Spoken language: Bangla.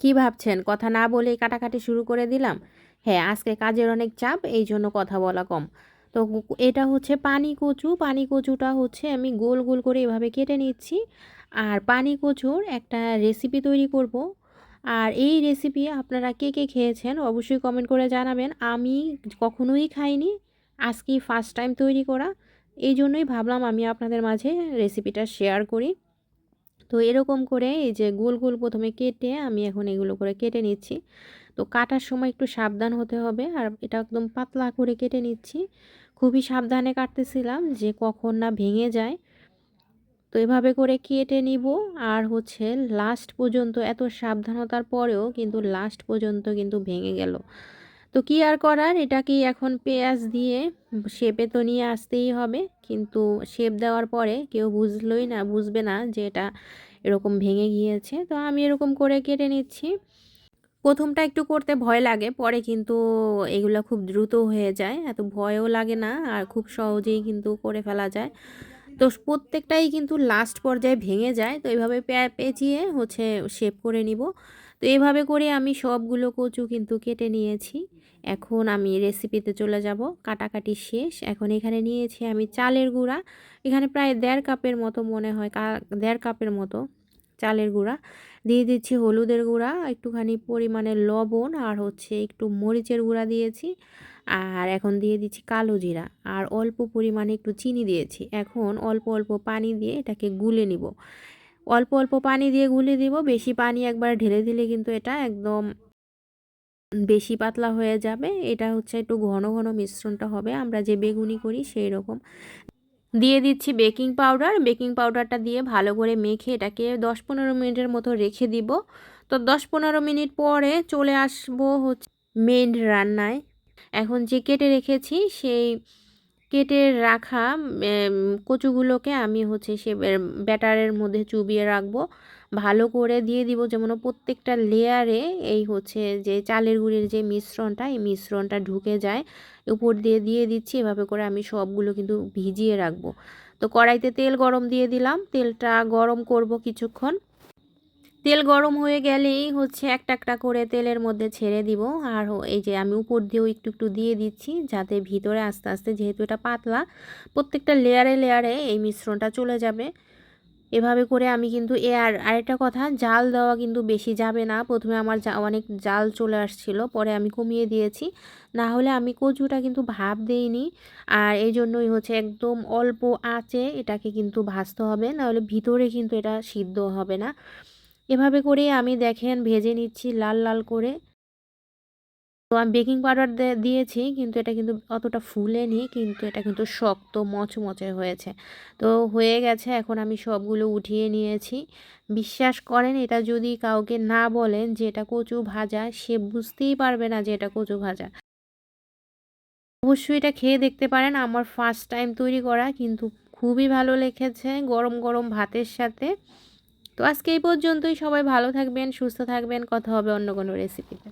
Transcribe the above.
কি ভাবছেন? কথা না বলেই কাটাকাটি শুরু করে দিলাম। হ্যাঁ আজকে কাজের অনেক চাপ, এই জন্য কথা বলা কম। তো এটা হচ্ছে পানি কচু। পানি কচুটা হচ্ছে আমি গোল গোল করে এভাবে কেটে নিচ্ছি। আর পানি কচুর একটা রেসিপি তৈরি করব। আর এই রেসিপি আপনারা কে কে খেয়েছেন অবশ্যই কমেন্ট করে জানাবেন। আমি কখনোই খাইনি। আজকেই ফার্স্ট টাইম তৈরি করা। এই জন্যই ভাবলাম আমি আপনাদের মাঝে রেসিপিটা শেয়ার করি। তো এরকম করে এই যে গোল গোল প্রথমে কেটে আমি এখন এগুলো করে কেটে নিচ্ছি। তো কাটার সময় একটু সাবধান হতে হবে আর এটা একদম পাতলা করে কেটে নিচ্ছি। খুবই সাবধানে কাটতেছিলাম যে কখন না ভেঙে যায়। তো এভাবে করে কেটে নিব আর হচ্ছে লাস্ট পর্যন্ত এত সাবধানতার পরেও কিন্তু লাস্ট পর্যন্ত কিন্তু ভেঙে গেল। তো কি আর করার? এটাকে এখন পেঁয়াজ দিয়ে শেপে তো নিয়ে আসতেই হবে, কিন্তু শেপ দেওয়ার পরে কেউ বুঝলই না, বুঝবে না যে এটা এরকম ভেঙে গিয়েছে। তো আমি এরকম করে কেটে নিচ্ছি। প্রথমটা একটু করতে ভয় লাগে, পরে কিন্তু এগুলো খুব দ্রুত হয়ে যায়, এত ভয়ও লাগে না, আর খুব সহজেই কিন্তু করে ফেলা যায়। তো প্রত্যেকটাই কিন্তু লাস্ট পর্যায়ে ভেঙে যায়। তো এইভাবে পেঁচিয়ে হচ্ছে শেপ করে নিব। তো এইভাবে করে আমি সবগুলো কচু কিন্তু কেটে নিয়েছি। এখন আমি রেসিপিতে চলে যাব। কাটাকাটি শেষ। এখন এখানে নিয়েছি আমি চালের গুঁড়া। এখানে প্রায় দেড় কাপের মতো মনে হয় দেড় কাপের মতো। চালের গুঁড়া। দিয়ে দিচ্ছি হলুদের গুঁড়া, একটুখানি পরিমাণে লবণ আর হচ্ছে একটু মরিচের গুঁড়া দিয়েছি। আর এখন দিয়ে দিচ্ছি কালো জিরা। আর অল্প পরিমাণে একটু চিনি দিয়েছি। এখন অল্প অল্প পানি দিয়ে এটাকে গুলে নিব। অল্প অল্প পানি দিয়ে গুলে দিব। বেশি পানি একবার ঢেলে দিলে কিন্তু এটা একদম বেশি পাতলা হয়ে যাবে। এটা হচ্ছে একটু ঘন ঘন মিশ্রণটা হবে। আমরা যে বেগুনি করি সেই রকম। দিয়ে দিচ্ছি বেকিং পাউডার। বেকিং পাউডারটা দিয়ে ভালো করে মেখে এটাকে দশ পনেরো মিনিটের মতো রেখে দিব। তো দশ পনেরো মিনিট পরে চলে আসব হচ্ছে মেন রান্নায়। এখন যে কেটে রেখেছি সেই কেটে রাখা কচুগুলোকে আমি হচ্ছে সে ব্যাটারের মধ্যে চুবিয়ে রাখব। ভালো করে দিয়ে দিব যেমন প্রত্যেকটা লেয়ারে এই হচ্ছে যে চালের গুঁড়ির যে মিশ্রণটা, এই মিশ্রণটা ঢুকে যায়। উপর দিয়ে দিয়ে দিচ্ছি, এভাবে করে আমি সবগুলো কিন্তু ভিজিয়ে রাখব। তো কড়াইতে তেল গরম দিয়ে দিলাম। তেলটা গরম করব কিছুক্ষণ। তেল গরম হয়ে গেলেই হচ্ছে একটা একটা করে তেলের মধ্যে ছেড়ে দিব। আর এই যে আমি উপর দিয়েও একটু একটু দিয়ে দিচ্ছি যাতে ভিতরে আস্তে আস্তে যেহেতু এটা পাতলা, প্রত্যেকটা লেয়ারে লেয়ারে এই মিশ্রণটা চলে যাবে। এভাবে করে আমি কিন্তু এ আর আরেকটা কথা, জাল দেওয়া কিন্তু বেশি যাবে না। প্রথমে আমার অনেক জাল চলে আসছিল, পরে আমি কমিয়ে দিয়েছি। না হলে আমি কচুটা কিন্তু ভাব দেইনি। আর এই জন্যই হচ্ছে একদম অল্প আঁচে এটাকে কিন্তু ভাজতে হবে নাহলে ভিতরে কিন্তু এটা সিদ্ধ হবে না। এভাবে করে আমি দেখেন ভেজে নিচ্ছি লাল লাল করে। তো আমি বেকিং পাউডার দিয়েছি, কিন্তু এটা কিন্তু অতটা ফুলেনি, কিন্তু এটা কিন্তু শক্ত, মচমচে হয়েছে। তো হয়ে গেছে, এখন আমি সবগুলো উঠিয়ে নিয়েছি। বিশ্বাস করেন, এটা যদি কাউকে না বলেন যে এটা কচু ভাজা, সে বুঝতেই পারবে না যে এটা কচু ভাজা। অবশ্যই এটা খেয়ে দেখতে পারেন, আমার ফার্স্ট টাইম তৈরি করা, কিন্তু খুবই ভালো লেগেছে গরম গরম ভাতের সাথে। তো আজকে এই পর্যন্তই। সবাই ভালো থাকবেন সুস্থ থাকবেন। কথা হবে অন্য কোনো রেসিপিতে